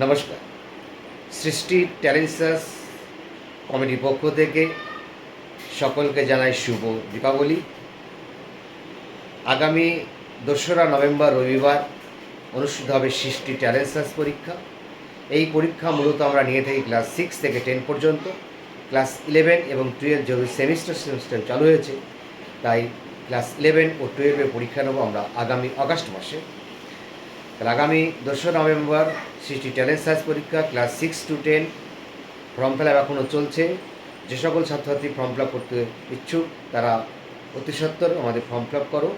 নমস্কার। সৃষ্টি ট্যালেন্সাস কমিটির পক্ষ থেকে সকলকে জানাই শুভ দীপাবলি। আগামী দোসরা নভেম্বর রবিবার অনুষ্ঠিত হবে সৃষ্টি ট্যালেন্সাস পরীক্ষা। এই পরীক্ষা মূলত আমরা নিয়ে থাকি ক্লাস সিক্স থেকে টেন পর্যন্ত। ক্লাস ইলেভেন এবং টুয়েলভ যেহেতু সেমিস্টার সেমিস্টার চালু হয়েছে, তাই ক্লাস ইলেভেন ও টুয়েলভের পরীক্ষা নেব আমরা আগামী আগস্ট মাসে। তাহলে আগামী দোসরা নভেম্বর সৃষ্টি ট্যালেন্ট সার্চ পরীক্ষা class six to ten form fill up এখনও চলছে। যে সকল ছাত্রছাত্রী ফর্ম ফিল করতে ইচ্ছুক, তারা অতি সত্বর আমাদের ফর্ম ফিল করো।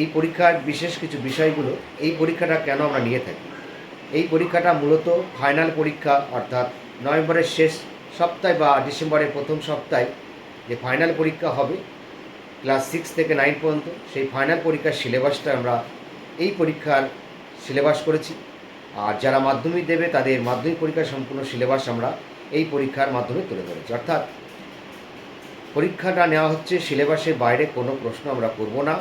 এই পরীক্ষার বিশেষ কিছু বিষয়গুলো, এই পরীক্ষাটা কেন আমরা নিয়ে থাকি? এই পরীক্ষাটা মূলত ফাইনাল পরীক্ষা, অর্থাৎ নভেম্বরের শেষ সপ্তাহে বা ডিসেম্বরের প্রথম সপ্তাহে যে ফাইনাল পরীক্ষা হবে ক্লাস সিক্স থেকে নাইন পর্যন্ত, সেই ফাইনাল পরীক্ষার সিলেবাসটা আমরা এই পরীক্ষার সিলেবাস করেছি। আর যারা মাধ্যমিক দেবে, তাদের মাধ্যমিক পরীক্ষার সম্পূর্ণ সিলেবাস আমরা এই পরীক্ষার মাধ্যমে তুলে ধরেছি। অর্থাৎ পরীক্ষাটা নেওয়া হচ্ছে, সিলেবাসের বাইরে কোনো প্রশ্ন আমরা করব না।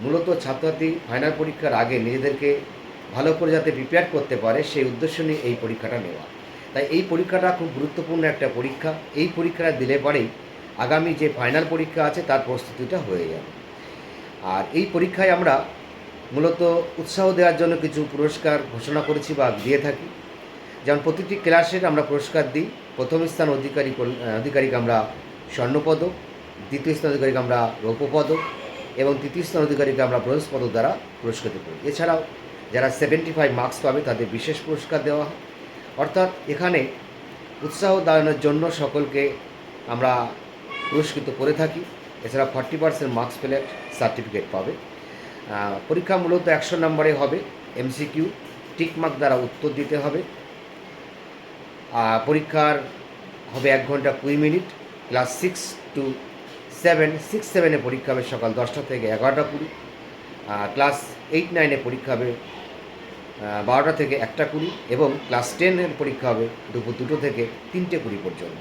মূলত ছাত্রছাত্রী ফাইনাল পরীক্ষার আগে নিজেদেরকে ভালো করে যাতে প্রিপেয়ার করতে পারে, সেই উদ্দেশ্য নিয়ে এই পরীক্ষাটা নেওয়া। তাই এই পরীক্ষাটা খুব গুরুত্বপূর্ণ একটা পরীক্ষা। এই পরীক্ষাটা দিলে পরেই আগামী যে ফাইনাল পরীক্ষা আছে, তার প্রস্তুতিটা হয়ে যাবে। আর এই পরীক্ষায় আমরা মূলত উৎসাহ দেওয়ার জন্য কিছু পুরস্কার ঘোষণা করেছি বা দিয়ে থাকি। যেমন প্রতিটি ক্লাসের আমরা পুরস্কার দিই। প্রথম স্থান অধিকারী অধিকারীকে আমরা স্বর্ণপদক, দ্বিতীয় স্থান অধিকারীকে আমরা রৌপ্য পদক এবং তৃতীয় স্থান অধিকারীকে আমরা ব্রোঞ্জ পদক দ্বারা পুরস্কৃত করি। এছাড়াও যারা সেভেন্টি ফাইভ মার্কস পাবে তাদের বিশেষ পুরস্কার দেওয়া হয়। অর্থাৎ এখানে উৎসাহ দানের জন্য সকলকে আমরা পুরস্কৃত করে থাকি। এছাড়া ফর্টি পার্সেন্ট মার্কস পেলে সার্টিফিকেট পাবে। পরীক্ষা মূলত একশো নম্বরে হবে এমসিকিউ টিকমার্ক দ্বারা উত্তর দিতে হবে। পরীক্ষার হবে এক ঘণ্টা কুড়ি minute, class six to seven six সেভেনে পরীক্ষা হবে সকাল দশটা থেকে এগারোটা কুড়ি ক্লাস এইট নাইনে পরীক্ষা হবে বারোটা থেকে একটা কুড়ি এবং ক্লাস টেনের পরীক্ষা হবে দুপুর দুটো থেকে তিনটে কুড়ি পর্যন্ত।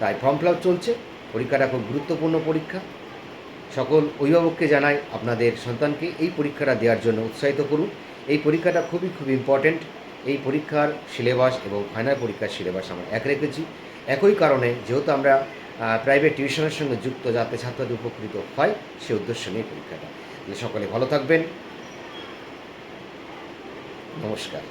তাই ফর্ম ফিল চলছে, পরীক্ষাটা খুব গুরুত্বপূর্ণ পরীক্ষা। সকল অভিভাবককে জানাই আপনাদের সন্তানকে এই পরীক্ষাটা দেওয়ার জন্য উৎসাহিত করুন। এই পরীক্ষাটা খুবই খুব ইম্পর্ট্যান্ট এই পরীক্ষার সিলেবাস এবং ফাইনাল পরীক্ষার সিলেবাস আমরা এক রেখেছি। একই কারণে যেহেতু আমরা প্রাইভেট টিউশনের সঙ্গে যুক্ত যাতে ছাত্রদের উপকৃত হয়, সে উদ্দেশ্য নিয়ে পরীক্ষাটা। সকলে ভালো থাকবেন। নমস্কার।